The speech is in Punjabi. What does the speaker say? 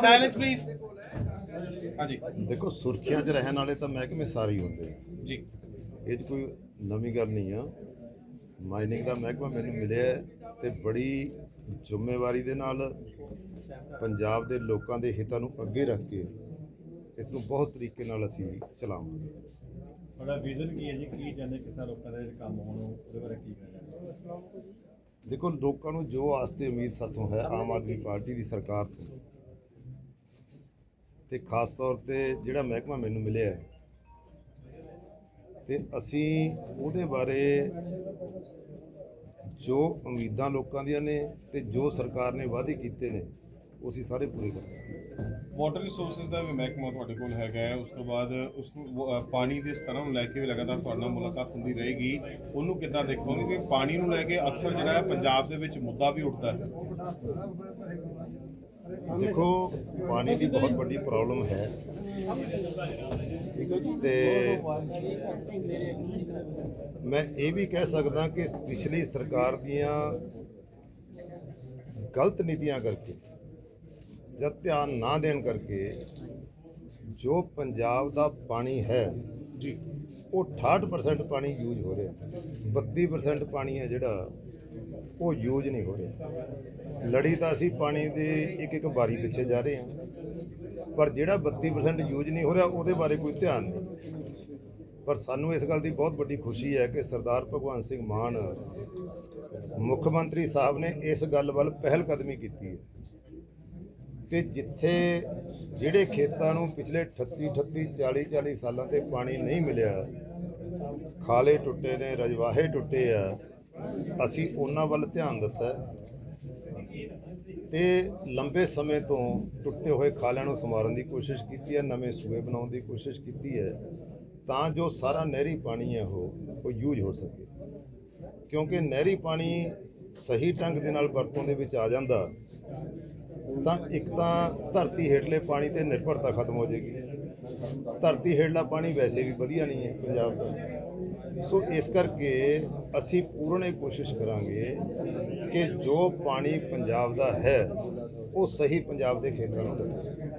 ਸਾਇਲੈਂਸ ਪਲੀਜ਼ ਹਾਂਜੀ। ਦੇਖੋ ਸੁਰਖੀਆਂ 'ਚ ਰਹਿਣ ਵਾਲੇ ਤਾਂ ਮਹਿਕਮੇ ਸਾਰੇ ਹੀ ਹੁੰਦੇ ਆ? ਜੀ। ਇਹ 'ਚ ਕੋਈ ਨਵੀਂ ਗੱਲ ਨਹੀਂ ਆ। ਮਾਈਨਿੰਗ ਦਾ ਮਹਿਕਮਾ ਮੈਨੂੰ ਮਿਲਿਆ ਹੈ ਤੇ ਬੜੀ ਜ਼ਿੰਮੇਵਾਰੀ ਦੇ ਨਾਲ ਪੰਜਾਬ ਦੇ ਲੋਕਾਂ ਦੇ ਹਿੱਤਾਂ ਨੂੰ ਅੱਗੇ ਰੱਖ ਕੇ ਇਸ ਨੂੰ ਬਹੁਤ ਤਰੀਕੇ ਨਾਲ ਅਸੀਂ ਚਲਾਵਾਂਗੇ। ਤੁਹਾਡਾ ਵਿਜ਼ਨ ਕੀ ਹੈ ਜੀ? ਕੀ ਚਾਹੁੰਦੇ ਕਿਸ ਤਰ੍ਹਾਂ ਲੋਕਾਂ ਦੇ ਕੰਮ ਹੋਣ ਉਹਦੇ ਬਾਰੇ ਕੀ ਕਹਿਣਾ ਦੇਖੋ, ਲੋਕਾਂ ਨੂੰ ਜੋ ਆਸ ਤੇ ਉਮੀਦ ਸਾਥੋਂ ਹੈ, ਆਮ ਆਦਮੀ ਪਾਰਟੀ ਦੀ ਸਰਕਾਰ ਤੋਂ, ਤੇ ਖਾਸ ਤੌਰ ਤੇ ਜਿਹੜਾ ਮਹਿਕਮਾ ਮੈਨੂੰ ਮਿਲਿਆ ਹੈ, ਤੇ ਅਸੀਂ ਉਹਦੇ ਬਾਰੇ ਜੋ ਉਮੀਦਾਂ ਲੋਕਾਂ ਦੀਆਂ ਨੇ, ਤੇ ਜੋ ਸਰਕਾਰ ਨੇ ਵਾਅਦੇ ਕੀਤੇ ਨੇ, ਉਹ ਅਸੀਂ ਸਾਰੇ ਪੂਰੇ ਕਰਾਂਗੇ। ਵਾਟਰ ਰਿਸੋਰਸਸ ਦਾ ਵੀ ਮਹਿਕਮਾ ਤੁਹਾਡੇ ਕੋਲ ਹੈਗਾ ਹੈ। ਉਸ ਤੋਂ ਬਾਅਦ ਉਸ ਨੂੰ ਪਾਣੀ ਦੇ ਸਤਰਾਂ ਨੂੰ ਲੈ ਕੇ ਵੀ ਲਗਾਤਾਰ ਤੁਹਾਡੇ ਨਾਲ ਮੁਲਾਕਾਤ ਹੁੰਦੀ ਰਹੇਗੀ। ਉਹਨੂੰ ਕਿੱਦਾਂ ਦੇਖੋਗੇ ਕਿ ਪਾਣੀ ਨੂੰ ਲੈ ਕੇ ਅਕਸਰ ਜਿਹੜਾ ਹੈ ਪੰਜਾਬ ਦੇ ਵਿੱਚ ਮੁੱਦਾ ਵੀ ਉੱਠਦਾ ਹੈ? ਦੇਖੋ, ਪਾਣੀ ਦੀ ਬਹੁਤ ਵੱਡੀ ਪ੍ਰੋਬਲਮ ਹੈ। ਤੇ ਮੈਂ ਇਹ ਵੀ ਕਹਿ ਸਕਦਾ ਕਿ ਪਿਛਲੀ ਸਰਕਾਰ ਦੀਆਂ ਗਲਤ ਨੀਤੀਆਂ ਕਰਕੇ ਜਾਂ ਧਿਆਨ ਨਾ ਦੇਣ ਕਰਕੇ ਜੋ ਪੰਜਾਬ ਦਾ ਪਾਣੀ ਹੈ ਜੀ। ਉਹ 68% ਪਾਣੀ ਯੂਜ਼ ਹੋ ਰਿਹਾ। 32% ਪਾਣੀ ਹੈ ਜਿਹੜਾ ਉਹ ਯੂਜ਼ ਨਹੀਂ ਹੋ ਰਿਹਾ। ਲੜੀ ਤਾਂ ਅਸੀਂ ਪਾਣੀ ਦੇ ਇੱਕ ਇੱਕ ਬਾਰੀ ਪਿੱਛੇ ਜਾ ਰਹੇ ਹਾਂ। ਪਰ ਜਿਹੜਾ 32% ਯੂਜ਼ ਨਹੀਂ ਹੋ ਰਿਹਾ ਉਹਦੇ ਬਾਰੇ ਕੋਈ ਧਿਆਨ ਨਹੀਂ। ਪਰ ਸਾਨੂੰ ਇਸ ਗੱਲ ਦੀ ਬਹੁਤ ਵੱਡੀ ਖੁਸ਼ੀ ਹੈ ਕਿ ਸਰਦਾਰ ਭਗਵੰਤ ਸਿੰਘ ਮਾਨ ਮੁੱਖ ਮੰਤਰੀ ਸਾਹਿਬ ਨੇ ਇਸ ਗੱਲ ਵੱਲ ਪਹਿਲ ਕਦਮੀ ਕੀਤੀ ਹੈ। ਤੇ ਜਿੱਥੇ ਜਿਹੜੇ ਖੇਤਾਂ ਨੂੰ ਪਿਛਲੇ 38 38 40 40 ਸਾਲਾਂ ਤੇ ਪਾਣੀ ਨਹੀਂ ਮਿਲਿਆ, ਖਾਲੇ ਟੁੱਟੇ ਨੇ, ਰਜਵਾਹੇ ਟੁੱਟੇ ਆ, ਅਸੀਂ ਉਹਨਾਂ ਵੱਲ ਧਿਆਨ ਦਿੱਤਾ। ਹੈ ਤੇ ਲੰਬੇ ਸਮੇਂ ਤੋਂ ਟੁੱਟੇ ਹੋਏ ਖਾਲਿਆਂ ਨੂੰ ਸੰਵਾਰਨ ਦੀ ਕੋਸ਼ਿਸ਼ ਕੀਤੀ ਹੈ, ਨਵੇਂ ਸੂਏ ਬਣਾਉਣ ਦੀ ਕੋਸ਼ਿਸ਼ ਕੀਤੀ ਹੈ, ਤਾਂ ਜੋ ਸਾਰਾ ਨਹਿਰੀ ਪਾਣੀ ਹੈ ਉਹ ਉਹ ਯੂਜ਼ ਹੋ ਸਕੇ। ਕਿਉਂਕਿ ਨਹਿਰੀ ਪਾਣੀ ਸਹੀ ਢੰਗ ਦੇ ਨਾਲ ਵਰਤੋਂ ਦੇ ਵਿੱਚ ਆ ਜਾਂਦਾ ਤਾਂ ਇੱਕ ਤਾਂ ਧਰਤੀ ਹੇਠਲੇ ਪਾਣੀ ਤੇ ਨਿਰਭਰਤਾ ਖਤਮ ਹੋ ਜਾਏਗੀ। ਧਰਤੀ ਹੇਠਲਾ ਪਾਣੀ ਵੈਸੇ ਵੀ ਵਧੀਆ ਨਹੀਂ ਹੈ ਪੰਜਾਬ ਦਾ। ਸੋ ਇਸ ਕਰਕੇ ਅਸੀਂ ਪੂਰਨ ਇਹ ਕੋਸ਼ਿਸ਼ ਕਰਾਂਗੇ ਕਿ ਜੋ ਪਾਣੀ ਪੰਜਾਬ ਦਾ ਹੈ, ਉਹ ਸਹੀ ਪੰਜਾਬ ਦੇ ਖੇਤਾਂ ਨੂੰ ਦੇਵੇ।